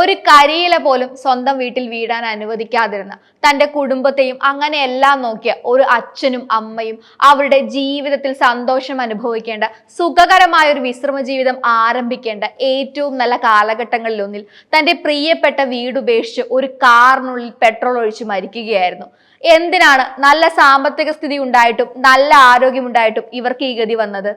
ഒരു കരിയില പോലും സ്വന്തം വീട്ടിൽ വീടാൻ അനുവദിക്കാതിരുന്ന തന്റെ കുടുംബത്തെയും അങ്ങനെ എല്ലാം നോക്കിയ ഒരു അച്ഛനും അമ്മയും അവരുടെ ജീവിതത്തിൽ സന്തോഷം അനുഭവിക്കേണ്ട സുഖകരമായ ഒരു വിശ്രമ ജീവിതം ആരംഭിക്കേണ്ട ഏറ്റവും നല്ല കാലഘട്ടങ്ങളിലൊന്നിൽ തന്റെ പ്രിയപ്പെട്ട വീട് ഉപേക്ഷിച്ച് ഒരു കാറിനുള്ളിൽ പെട്രോൾ ഒഴിച്ച് മരിക്കുകയായിരുന്നു. എന്തിനാണ് നല്ല സാമ്പത്തിക സ്ഥിതി ഉണ്ടായിട്ടും നല്ല ആരോഗ്യമുണ്ടായിട്ടും ഇവർക്ക് ഈ ഗതി വന്നത്?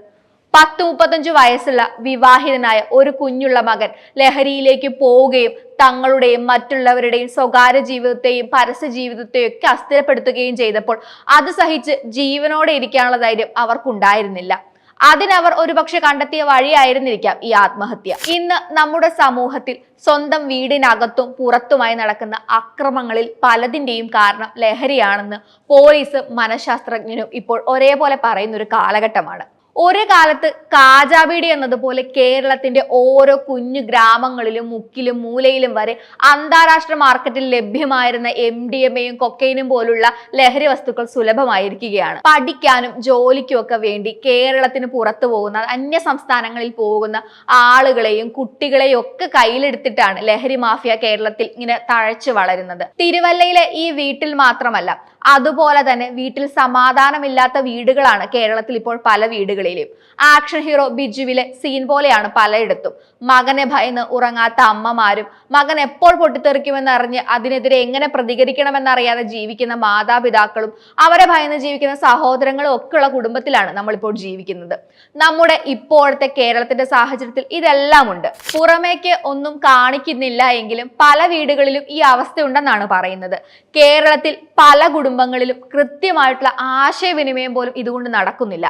പത്ത് മുപ്പത്തഞ്ചു വയസ്സുള്ള വിവാഹിതനായ ഒരു കുഞ്ഞുള്ള മകൻ ലഹരിയിലേക്ക് പോവുകയും തങ്ങളുടെയും മറ്റുള്ളവരുടെയും സ്വകാര്യ ജീവിതത്തെയും പരസ്യ ജീവിതത്തെയും ഒക്കെ അസ്ഥിരപ്പെടുത്തുകയും ചെയ്തപ്പോൾ അത് സഹിച്ച് ജീവനോടെ ഇരിക്കാനുള്ള ധൈര്യം അവർക്കുണ്ടായിരുന്നില്ല. അതിനവർ ഒരുപക്ഷെ കണ്ടെത്തിയ വഴിയായിരുന്നിരിക്കാം ഈ ആത്മഹത്യ. ഇന്ന് നമ്മുടെ സമൂഹത്തിൽ സ്വന്തം വീടിനകത്തും പുറത്തുമായി നടക്കുന്ന അക്രമങ്ങളിൽ പലതിന്റെയും കാരണം ലഹരിയാണെന്ന് പോലീസ് മനഃശാസ്ത്രജ്ഞനും ഇപ്പോൾ ഒരേപോലെ പറയുന്ന ഒരു കാലഘട്ടമാണ്. ഒരു കാലത്ത് കാജാബീഡി എന്നതുപോലെ കേരളത്തിന്റെ ഓരോ കുഞ്ഞു ഗ്രാമങ്ങളിലും മുക്കിലും മൂലയിലും വരെ അന്താരാഷ്ട്ര മാർക്കറ്റിൽ ലഭ്യമായിരുന്ന എം ഡി എം എയും കൊക്കൈനും പോലുള്ള ലഹരി വസ്തുക്കൾ സുലഭമായിരിക്കുകയാണ്. പഠിക്കാനും ജോലിക്കും ഒക്കെ വേണ്ടി കേരളത്തിന് പുറത്തു പോകുന്ന അന്യ സംസ്ഥാനങ്ങളിൽ പോകുന്ന ആളുകളെയും കുട്ടികളെയും ഒക്കെ കയ്യിലെടുത്തിട്ടാണ് ലഹരി മാഫിയ കേരളത്തിൽ ഇങ്ങനെ തഴച്ചു വളരുന്നത്. തിരുവല്ലയിലെ ഈ വീട്ടിൽ മാത്രമല്ല അതുപോലെ തന്നെ വീട്ടിൽ സമാധാനമില്ലാത്ത വീടുകളാണ് കേരളത്തിൽ ഇപ്പോൾ പല വീടുകളിലും ആക്ഷൻ ഹീറോ ബിജുവിലെ സീൻ പോലെയാണ് പലയിടത്തും. മകനെ ഭയന്ന് ഉറങ്ങാത്ത അമ്മമാരും മകൻ എപ്പോൾ പൊട്ടിത്തെറിക്കുമെന്നറിഞ്ഞ് അതിനെതിരെ എങ്ങനെ പ്രതികരിക്കണമെന്നറിയാതെ ജീവിക്കുന്ന മാതാപിതാക്കളും അവരെ ഭയന്ന് ജീവിക്കുന്ന സഹോദരങ്ങളും ഒക്കെയുള്ള കുടുംബത്തിലാണ് നമ്മളിപ്പോൾ ജീവിക്കുന്നത്. നമ്മുടെ ഇപ്പോഴത്തെ കേരളത്തിന്റെ സാഹചര്യത്തിൽ ഇതെല്ലാം ഉണ്ട്. പുറമേക്ക് ഒന്നും കാണിക്കുന്നില്ല എങ്കിലും പല വീടുകളിലും ഈ അവസ്ഥയുണ്ടെന്നാണ് പറയുന്നത്. കേരളത്തിൽ പല കുടുംബങ്ങളിലും കൃത്യമായിട്ടുള്ള ആശയവിനിമയം പോലും ഇതുകൊണ്ട് നടക്കുന്നില്ല.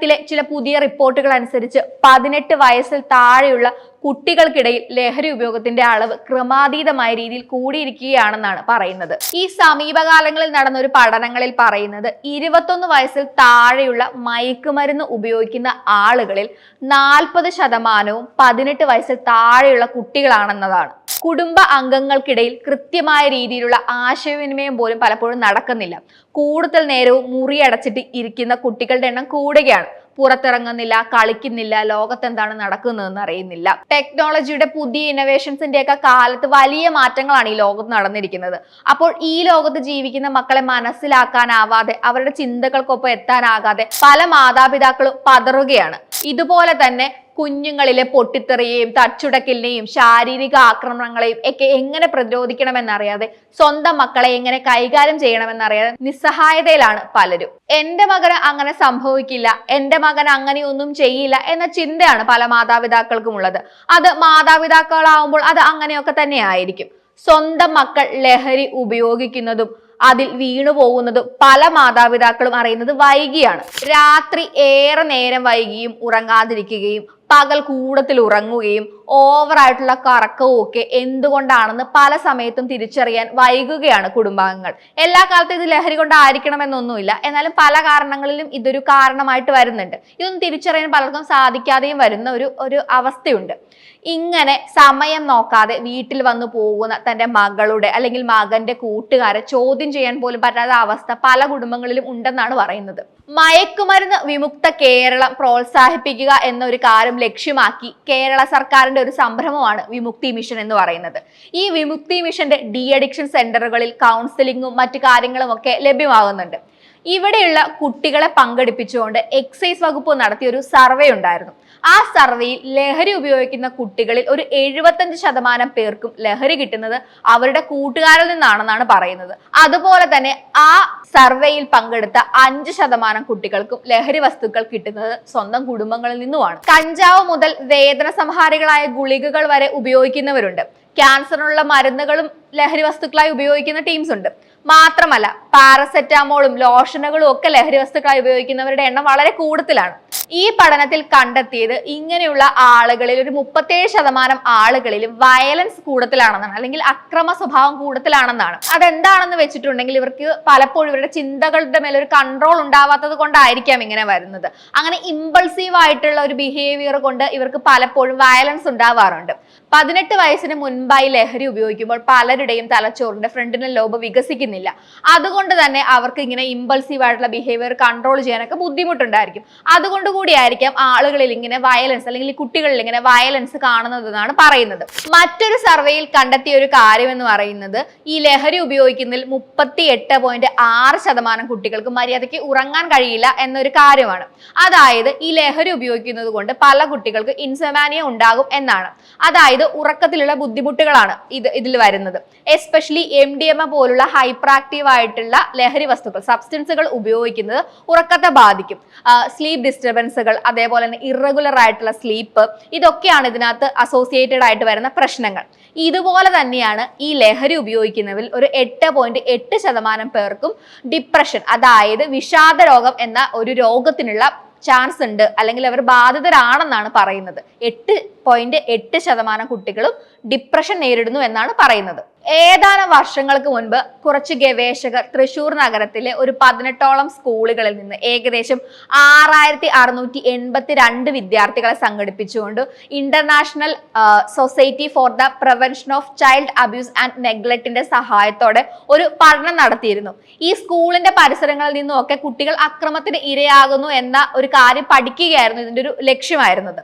കേരളത്തിലെ ചില പുതിയ റിപ്പോർട്ടുകൾ അനുസരിച്ച് പതിനെട്ട് വയസ്സിൽ താഴെയുള്ള കുട്ടികൾക്കിടയിൽ ലഹരി ഉപയോഗത്തിന്റെ അളവ് ക്രമാതീതമായ രീതിയിൽ കൂടിയിരിക്കുകയാണെന്നാണ് പറയുന്നത്. ഈ സമീപകാലങ്ങളിൽ നടന്ന ഒരു പഠനങ്ങളിൽ പറയുന്നത് ഇരുപത്തൊന്ന് വയസ്സിൽ താഴെയുള്ള മയക്കുമരുന്ന് ഉപയോഗിക്കുന്ന ആളുകളിൽ നാൽപ്പത് ശതമാനവും പതിനെട്ട് വയസ്സിൽ താഴെയുള്ള കുട്ടികളാണെന്നതാണ്. കുടുംബ അംഗങ്ങൾക്കിടയിൽ കൃത്യമായ രീതിയിലുള്ള ആശയവിനിമയം പോലും പലപ്പോഴും നടക്കുന്നില്ല. കൂടുതൽ നേരവും മുറിയടച്ചിട്ട് ഇരിക്കുന്ന കുട്ടികളുടെ എണ്ണം കൂടുകയാണ്. പുറത്തിറങ്ങുന്നില്ല കളിക്കുന്നില്ല ലോകത്ത് എന്താണ് നടക്കുന്നതെന്ന് അറിയുന്നില്ല. ടെക്നോളജിയുടെ പുതിയ ഇന്നോവേഷൻസിന്റെ ഒക്കെ കാലത്ത് വലിയ മാറ്റങ്ങളാണ് ഈ ലോകത്ത് നടന്നിരിക്കുന്നത്. അപ്പോൾ ഈ ലോകത്ത് ജീവിക്കുന്ന മക്കളെ മനസ്സിലാക്കാനാവാതെ അവരുടെ ചിന്തകൾക്കൊപ്പം എത്താനാകാതെ പല മാതാപിതാക്കളും പതറുകയാണ്. ഇതുപോലെ തന്നെ കുഞ്ഞുങ്ങളിലെ പൊട്ടിത്തെറിയെയും തച്ചുടക്കലിനെയും ശാരീരിക ആക്രമണങ്ങളെയും ഒക്കെ എങ്ങനെ പ്രതിരോധിക്കണമെന്നറിയാതെ സ്വന്തം മക്കളെ എങ്ങനെ കൈകാര്യം ചെയ്യണമെന്നറിയാതെ നിസ്സഹായതയിലാണ് പലരും. എന്റെ മകന് അങ്ങനെ സംഭവിക്കില്ല എന്റെ മകൻ അങ്ങനെയൊന്നും ചെയ്യില്ല എന്ന ചിന്തയാണ് പല മാതാപിതാക്കൾക്കും ഉള്ളത് അത് മാതാപിതാക്കളാവുമ്പോൾ അത് അങ്ങനെയൊക്കെ തന്നെ ആയിരിക്കും സ്വന്തം മക്കൾ ലഹരി ഉപയോഗിക്കുന്നതും അതിൽ വീണു പോകുന്നതും പല മാതാപിതാക്കളും അറിയുന്നത് വൈകിയാണ്. രാത്രി ഏറെ നേരം വൈകിയും ഉറങ്ങാതിരിക്കുകയും പകൽ കൂടത്തിൽ ഉറങ്ങുകയും ഓവറായിട്ടുള്ള കറക്കവും ഒക്കെ എന്തുകൊണ്ടാണെന്ന് പല സമയത്തും തിരിച്ചറിയാൻ വൈകുകയാണ് കുടുംബാംഗങ്ങൾ. എല്ലാ കാലത്തും ഇത് ലഹരി കൊണ്ടായിരിക്കണമെന്നൊന്നുമില്ല. എന്നാലും പല കാരണങ്ങളിലും ഇതൊരു കാരണമായിട്ട് വരുന്നുണ്ട്. ഇതൊന്നും തിരിച്ചറിയാൻ പലർക്കും സാധിക്കാതെയും വരുന്ന ഒരു ഒരു അവസ്ഥയുണ്ട്. ഇങ്ങനെ സമയം നോക്കാതെ വീട്ടിൽ വന്നു പോകുന്ന തന്റെ മകളുടെ അല്ലെങ്കിൽ മകന്റെ കൂട്ടുകാരെ ചോദ്യം ചെയ്യാൻ പോലും പറ്റാത്ത അവസ്ഥ പല കുടുംബങ്ങളിലും ഉണ്ടെന്നാണ് പറയുന്നത്. മയക്കുമരുന്ന് വിമുക്ത കേരളം പ്രോത്സാഹിപ്പിക്കുക എന്നൊരു കാര്യം ലക്ഷ്യമാക്കി കേരള സർക്കാരിന്റെ ഒരു സംരംഭമാണ് വിമുക്തി മിഷൻ എന്ന് പറയുന്നത്. ഈ വിമുക്തി മിഷന്റെ ഡി അഡിക്ഷൻ സെന്ററുകളിൽ കൗൺസിലിങ്ങും മറ്റു കാര്യങ്ങളും ഒക്കെ ലഭ്യമാകുന്നുണ്ട്. ഇവിടെയുള്ള കുട്ടികളെ പങ്കെടുപ്പിച്ചുകൊണ്ട് എക്സൈസ് വകുപ്പ് നടത്തിയ ഒരു സർവേ ഉണ്ടായിരുന്നു. ആ സർവേയിൽ ലഹരി ഉപയോഗിക്കുന്ന കുട്ടികളിൽ ഒരു എഴുപത്തഞ്ച് ശതമാനം പേർക്കും ലഹരി കിട്ടുന്നത് അവരുടെ കൂട്ടുകാരിൽ നിന്നാണെന്നാണ് പറയുന്നത്. അതുപോലെ തന്നെ ആ സർവേയിൽ പങ്കെടുത്ത അഞ്ച് ശതമാനം കുട്ടികൾക്കും ലഹരി വസ്തുക്കൾ കിട്ടുന്നത് സ്വന്തം കുടുംബങ്ങളിൽ നിന്നുമാണ്. കഞ്ചാവ് മുതൽ വേദന സംഹാരികളായ ഗുളികകൾ വരെ ഉപയോഗിക്കുന്നവരുണ്ട്. ക്യാൻസറിനുള്ള മരുന്നുകളും ലഹരി വസ്തുക്കളായി ഉപയോഗിക്കുന്ന ടീംസ് ഉണ്ട്. മാത്രമല്ല പാരസെറ്റാമോളും ലോഷനുകളും ഒക്കെ ലഹരി വസ്തുക്കളായി ഉപയോഗിക്കുന്നവരുടെ എണ്ണം വളരെ കൂടുതലാണ്. ഈ പഠനത്തിൽ കണ്ടെത്തിയത് ഇങ്ങനെയുള്ള ആളുകളിൽ ഒരു മുപ്പത്തേഴ് ശതമാനം ആളുകളിൽ വയലൻസ് കൂടുതലാണെന്നാണ് അല്ലെങ്കിൽ അക്രമ സ്വഭാവം കൂടുതലാണെന്നാണ്. അതെന്താണെന്ന് വെച്ചിട്ടുണ്ടെങ്കിൽ ഇവർക്ക് പലപ്പോഴും ഇവരുടെ ചിന്തകളുടെ മേലെ ഒരു കൺട്രോൾ ഉണ്ടാവാത്തത് കൊണ്ടായിരിക്കാം ഇങ്ങനെ വരുന്നത്. അങ്ങനെ ഇമ്പൾസീവ് ആയിട്ടുള്ള ഒരു ബിഹേവിയർ കൊണ്ട് ഇവർക്ക് പലപ്പോഴും വയലൻസ് ഉണ്ടാവാറുണ്ട്. പതിനെട്ട് വയസ്സിന് മുൻപായി ലഹരി ഉപയോഗിക്കുമ്പോൾ പലരുടെയും തലച്ചോറിന്റെ ഫ്രണ്ടിന് ലോബ് വികസിക്കുന്നില്ല. അതുകൊണ്ട് തന്നെ അവർക്ക് ഇങ്ങനെ ഇമ്പൾസീവ് ആയിട്ടുള്ള ബിഹേവിയർ കൺട്രോൾ ചെയ്യാനൊക്കെ ബുദ്ധിമുട്ടുണ്ടായിരിക്കും. അതുകൊണ്ട് കൂടിയായിരിക്കാം ആളുകളിൽ ഇങ്ങനെ വയലൻസ് അല്ലെങ്കിൽ കുട്ടികളിൽ ഇങ്ങനെ വയലൻസ് കാണുന്നതെന്നാണ് പറയുന്നത്. മറ്റൊരു സർവേയിൽ കണ്ടെത്തിയ ഒരു കാര്യം എന്ന് പറയുന്നത് ഈ ലഹരി ഉപയോഗിക്കുന്നതിൽ മുപ്പത്തി എട്ട് പോയിന്റ് ആറ് ശതമാനം കുട്ടികൾക്ക് മര്യാദയ്ക്ക് ഉറങ്ങാൻ കഴിയില്ല എന്നൊരു കാര്യമാണ്. അതായത് ഈ ലഹരി ഉപയോഗിക്കുന്നത് കൊണ്ട് പല കുട്ടികൾക്ക് ഇൻസമാനിയ ഉണ്ടാകും എന്നാണ്. അതായത് ഉറക്കത്തിലുള്ള ബുദ്ധിമുട്ടുകളാണ് ഇത് ഇതിൽ വരുന്നത്. Especially M D M A പോലുള്ള ഹൈപ്പർ ആക്റ്റീവ് ആയിട്ടുള്ള ലഹരി വസ്തുക്കൾ സബ്സ്റ്റൻസുകൾ ഉപയോഗിക്കുന്നത് ഉറക്കത്തെ ബാധിക്കും. സ്ലീപ്പ് ഡിസ്റ്റർബൻസുകൾ അതേപോലെ തന്നെ ഇറഗുലർ ആയിട്ടുള്ള സ്ലീപ്പ് ഇതൊക്കെയാണ് ഇതിനകത്ത് അസോസിയേറ്റഡ് ആയിട്ട് വരുന്ന പ്രശ്നങ്ങൾ. ഇതുപോലെ തന്നെയാണ് ഈ ലഹരി ഉപയോഗിക്കുന്നവരിൽ ഒരു എട്ട് പോയിന്റ് എട്ട് ശതമാനം പേർക്കും ഡിപ്രഷൻ അതായത് വിഷാദ രോഗം എന്ന ഒരു രോഗത്തിനുള്ള ചാൻസ് ഉണ്ട് അല്ലെങ്കിൽ അവർ ബാധിതരാണെന്നാണ് പറയുന്നത്. എട്ട് പോയിന്റ് എട്ട് ശതമാനം കുട്ടികളും ഡിപ്രഷൻ നേരിടുന്നു എന്നാണ് പറയുന്നത്. ഏതാനും വർഷങ്ങൾക്ക് മുൻപ് കുറച്ച് ഗവേഷകർ തൃശൂർ നഗരത്തിലെ ഒരു പതിനെട്ടോളം സ്കൂളുകളിൽ നിന്ന് ഏകദേശം ആറായിരത്തി അറുന്നൂറ്റി എൺപത്തി രണ്ട് വിദ്യാർത്ഥികളെ സംഘടിപ്പിച്ചുകൊണ്ട് international society for the prevention of child abuse and നെഗ്ലക്റ്റിന്റെ സഹായത്തോടെ ഒരു പഠനം നടത്തിയിരുന്നു. ഈ സ്കൂളിന്റെ പരിസരങ്ങളിൽ നിന്നും ഒക്കെ കുട്ടികൾ അക്രമത്തിന് ഇരയാകുന്നു എന്ന ഒരു കാര്യം പഠിക്കുകയായിരുന്നു ഇതിന്റെ ഒരു ലക്ഷ്യമായിരുന്നത്.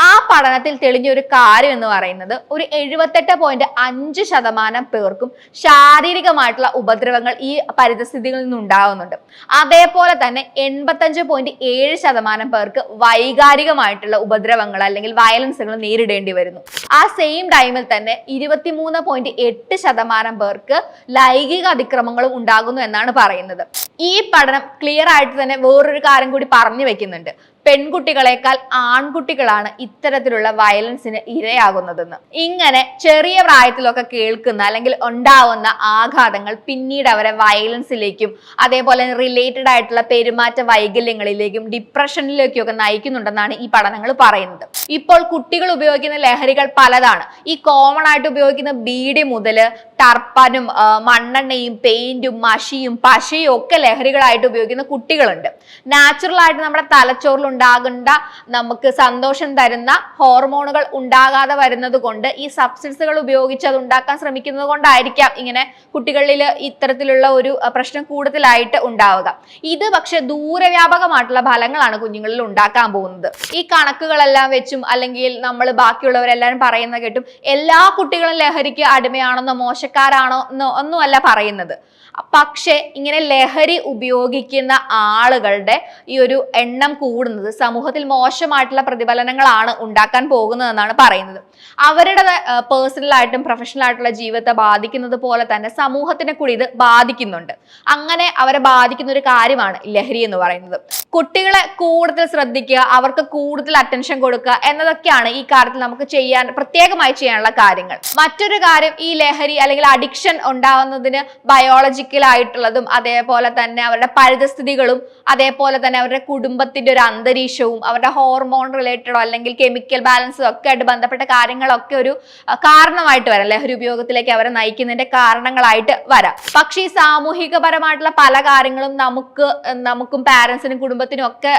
ആ പഠനത്തിൽ തെളിഞ്ഞ ഒരു കാര്യം എന്ന് പറയുന്നത് ഒരു എഴുപത്തെട്ട് പോയിന്റ് അഞ്ച് ശതമാനം പേർക്കും ശാരീരികമായിട്ടുള്ള ഉപദ്രവങ്ങൾ ഈ പരിതസ്ഥിതികളിൽ നിന്ന് ഉണ്ടാകുന്നുണ്ട് അതേപോലെ തന്നെ എൺപത്തഞ്ച് പോയിന്റ് ഏഴ് ശതമാനം പേർക്ക് വൈകാരികമായിട്ടുള്ള ഉപദ്രവങ്ങൾ അല്ലെങ്കിൽ വയലൻസുകൾ നേരിടേണ്ടി വരുന്നു. ആ സെയിം ടൈമിൽ തന്നെ ഇരുപത്തിമൂന്ന് പോയിന്റ് എട്ട് ശതമാനം പേർക്ക് ലൈംഗിക അതിക്രമങ്ങളും ഉണ്ടാകുന്നു എന്നാണ് പറയുന്നത്. ഈ പഠനം ക്ലിയർ ആയിട്ട് തന്നെ വേറൊരു കാര്യം കൂടി പറഞ്ഞു വെക്കുന്നുണ്ട്. പെൺകുട്ടികളെക്കാൾ ആൺകുട്ടികളാണ് ഇത്തരത്തിലുള്ള വയലൻസിന് ഇരയാകുന്നതെന്ന്. ഇങ്ങനെ ചെറിയ പ്രായത്തിലൊക്കെ കേൾക്കുന്ന അല്ലെങ്കിൽ ഉണ്ടാവുന്ന ആഘാതങ്ങൾ പിന്നീട് അവരെ വയലൻസിലേക്കും അതേപോലെ റിലേറ്റഡ് ആയിട്ടുള്ള പെരുമാറ്റ വൈകല്യങ്ങളിലേക്കും ഡിപ്രഷനിലേക്കും ഒക്കെ നയിക്കുന്നുണ്ടെന്നാണ് ഈ പഠനങ്ങൾ പറയുന്നത്. ഇപ്പോൾ കുട്ടികൾ ഉപയോഗിക്കുന്ന ലഹരികൾ പലതാണ്. ഈ കോമൺ ആയിട്ട് ഉപയോഗിക്കുന്ന ബീഡി മുതൽ ടർപ്പനും മണ്ണെണ്ണയും പെയിന്റും മഷിയും പശയും ഒക്കെ ലഹരികളായിട്ട് ഉപയോഗിക്കുന്ന കുട്ടികളുണ്ട്. നാച്ചുറൽ ആയിട്ട് നമ്മുടെ തലച്ചോറിൽ ഉണ്ടാകേണ്ട നമുക്ക് സന്തോഷം തരുന്ന ഹോർമോണുകൾ ഉണ്ടാകാതെ വരുന്നത് കൊണ്ട് ഈ സബ്സ്റ്റൻസുകൾ ഉപയോഗിച്ച് അത് ഉണ്ടാക്കാൻ ശ്രമിക്കുന്നത് കൊണ്ടായിരിക്കാം ഇങ്ങനെ കുട്ടികളിൽ ഇത്തരത്തിലുള്ള ഒരു പ്രശ്നം കൂടുതലായിട്ട് ഉണ്ടാവുക. ഇത് പക്ഷെ ദൂരവ്യാപകമായിട്ടുള്ള ഫലങ്ങളാണ് കുഞ്ഞുങ്ങളിൽ ഉണ്ടാക്കാൻ പോകുന്നത്. ഈ കണക്കുകളെല്ലാം വെച്ചും അല്ലെങ്കിൽ നമ്മൾ ബാക്കിയുള്ളവരെല്ലാവരും പറയുന്ന കേട്ടും എല്ലാ കുട്ടികളും ലഹരിക്ക് അടിമയാണെന്നോ മോശക്കാരാണോ എന്നോ ഒന്നുമല്ല പറയുന്നത്. പക്ഷേ ഇങ്ങനെ ലഹരി ഉപയോഗിക്കുന്ന ആളുകളുടെ ഈ ഒരു എണ്ണം കൂടുന്നത് സമൂഹത്തിൽ മോശമായിട്ടുള്ള പ്രതിഫലനങ്ങളാണ് ഉണ്ടാക്കാൻ പോകുന്നതെന്നാണ് പറയുന്നത്. അവരുടെ പേഴ്സണൽ ആയിട്ടും പ്രൊഫഷണൽ ആയിട്ടുള്ള ജീവിതത്തെ ബാധിക്കുന്നത് പോലെ തന്നെ സമൂഹത്തിനെ കൂടി ഇത് ബാധിക്കുന്നുണ്ട്. അങ്ങനെ അവരെ ബാധിക്കുന്ന ഒരു കാര്യമാണ് ലഹരി എന്ന് പറയുന്നത്. കുട്ടികളെ കൂടുതൽ ശ്രദ്ധിക്കുക അവർക്ക് കൂടുതൽ അറ്റൻഷൻ കൊടുക്കുക എന്നതൊക്കെയാണ് ഈ കാര്യത്തിൽ നമുക്ക് ചെയ്യാൻ പ്രത്യേകമായി ചെയ്യാനുള്ള കാര്യങ്ങൾ. മറ്റൊരു കാര്യം ഈ ലഹരി അല്ലെങ്കിൽ അഡിക്ഷൻ ഉണ്ടാവുന്നതിന് ബയോളജിക്കൽ ആയിട്ടുള്ളതും അതേപോലെ തന്നെ അവരുടെ പരിതസ്ഥിതികളും അതേപോലെ തന്നെ അവരുടെ കുടുംബത്തിന്റെ ഒരു അന്തരീക്ഷവും അവരുടെ ഹോർമോൺ റിലേറ്റഡോ അല്ലെങ്കിൽ കെമിക്കൽ ബാലൻസും ഒക്കെ ആയിട്ട് ബന്ധപ്പെട്ട കാര്യങ്ങളൊക്കെ ഒരു കാരണമായിട്ട് വരാം ലഹരി ഉപയോഗത്തിലേക്ക് അവരെ നയിക്കുന്നതിന്റെ കാരണങ്ങളായിട്ട് വരാം. പക്ഷേ ഈ സാമൂഹികപരമായിട്ടുള്ള പല കാര്യങ്ങളും നമുക്ക് നമുക്കും പാരൻസിനും കുടുംബത്തിനും ഒക്കെ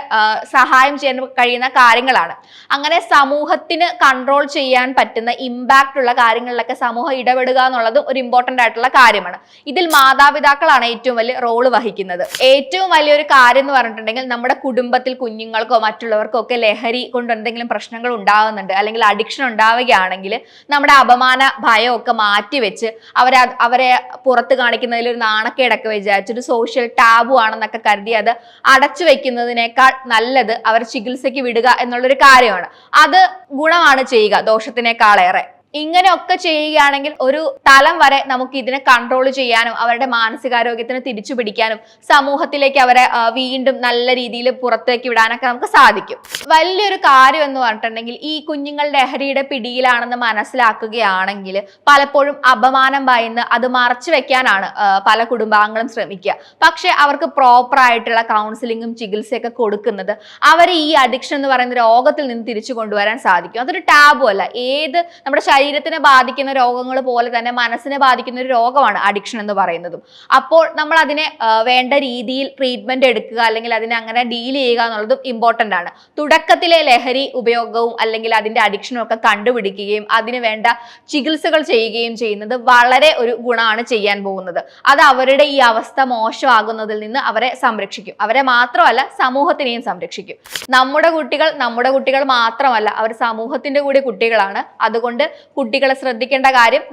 സഹായം ചെയ്യാൻ കഴിയുന്ന കാര്യങ്ങളാണ്. അങ്ങനെ സമൂഹത്തിന് കൺട്രോൾ ചെയ്യാൻ പറ്റുന്ന ഇമ്പാക്റ്റ് ഉള്ള കാര്യങ്ങളിലൊക്കെ സമൂഹം ഇടപെടുക എന്നുള്ളത് ഒരു ഇമ്പോർട്ടന്റ് ആയിട്ടുള്ള കാര്യമാണ്. ഇതിൽ മാതാപിതാക്കളാണ് ഏറ്റവും വലിയ റോൾ വഹിക്കുന്നത്. ഏറ്റവും വലിയൊരു കാര്യം എന്ന് പറഞ്ഞിട്ടുണ്ടെങ്കിൽ നമ്മുടെ കുടുംബത്തിൽ കുഞ്ഞുങ്ങൾക്കോ മറ്റുള്ളവർക്കോ ഒക്കെ ലഹരി കൊണ്ട് എന്തെങ്കിലും പ്രശ്നങ്ങൾ ഉണ്ടാകുന്നുണ്ട് അല്ലെങ്കിൽ അഡിക്ഷൻ ഉണ്ടാവുകയാണെങ്കിൽ നമ്മുടെ അപമാന ഭയം ഒക്കെ മാറ്റിവെച്ച് അവരെ അവരെ പുറത്ത് കാണിക്കുന്നതിൽ ഒരു നാണക്കേടൊക്കെ വിചാരിച്ചൊരു സോഷ്യൽ ടാബു ആണെന്നൊക്കെ കരുതി അത് അടച്ചു വെക്കുന്നതിനേക്കാൾ നല്ലത് അവർ ചികിത്സയ്ക്ക് വിടുക എന്നുള്ളൊരു കാര്യമാണ്. അത് ഗുണമാണ് ചെയ്യുക ദോഷത്തിനേക്കാളേറെ. ഇങ്ങനെയൊക്കെ ചെയ്യുകയാണെങ്കിൽ ഒരു തലം വരെ നമുക്ക് ഇതിനെ കൺട്രോൾ ചെയ്യാനും അവരുടെ മാനസികാരോഗ്യത്തിന് തിരിച്ചു പിടിക്കാനും സമൂഹത്തിലേക്ക് അവരെ വീണ്ടും നല്ല രീതിയിൽ പുറത്തേക്ക് വിടാനൊക്കെ നമുക്ക് സാധിക്കും. വലിയൊരു കാര്യം എന്ന് പറഞ്ഞിട്ടുണ്ടെങ്കിൽ ഈ കുഞ്ഞുങ്ങൾ ലഹരിയുടെ പിടിയിലാണെന്ന് മനസ്സിലാക്കുകയാണെങ്കിൽ പലപ്പോഴും അപമാനം ഭയന്ന് അത് മറച്ചു വെക്കാനാണ് പല കുടുംബാംഗങ്ങളും ശ്രമിക്കുക. പക്ഷെ അവർക്ക് പ്രോപ്പർ ആയിട്ടുള്ള കൗൺസിലിങ്ങും ചികിത്സയൊക്കെ കൊടുക്കുന്നത് അവരെ ഈ അഡിക്ഷൻ എന്ന് പറയുന്ന രോഗത്തിൽ നിന്ന് തിരിച്ചു കൊണ്ടുവരാൻ സാധിക്കും. അതൊരു ടാബു അല്ല. ഏത് നമ്മുടെ ശരീരത്തിനെ ബാധിക്കുന്ന രോഗങ്ങൾ പോലെ തന്നെ മനസ്സിനെ ബാധിക്കുന്ന ഒരു രോഗമാണ് അഡിക്ഷൻ എന്ന് പറയുന്നതും. അപ്പോൾ നമ്മൾ അതിനെ വേണ്ട രീതിയിൽ ട്രീറ്റ്മെന്റ് എടുക്കുക അല്ലെങ്കിൽ അതിനെ അങ്ങനെ ഡീൽ ചെയ്യുക എന്നുള്ളതും ഇമ്പോർട്ടന്റ് ആണ്. തുടക്കത്തിലെ ലഹരി ഉപയോഗവും അല്ലെങ്കിൽ അതിന്റെ അഡിക്ഷനും ഒക്കെ കണ്ടുപിടിക്കുകയും അതിന് വേണ്ട ചികിത്സകൾ ചെയ്യുകയും ചെയ്യുന്നത് വളരെ ഒരു ഗുണമാണ് ചെയ്യാൻ പോകുന്നത്. അത് അവരുടെ ഈ അവസ്ഥ മോശമാകുന്നതിൽ നിന്ന് അവരെ സംരക്ഷിക്കും. അവരെ മാത്രമല്ല സമൂഹത്തിനെയും സംരക്ഷിക്കും. നമ്മുടെ കുട്ടികൾ നമ്മുടെ കുട്ടികൾ മാത്രമല്ല അവർ സമൂഹത്തിന്റെ കൂടി കുട്ടികളാണ്. അതുകൊണ്ട് കുട്ടികളെ ശ്രദ്ധിക്കേണ്ട കാര്യം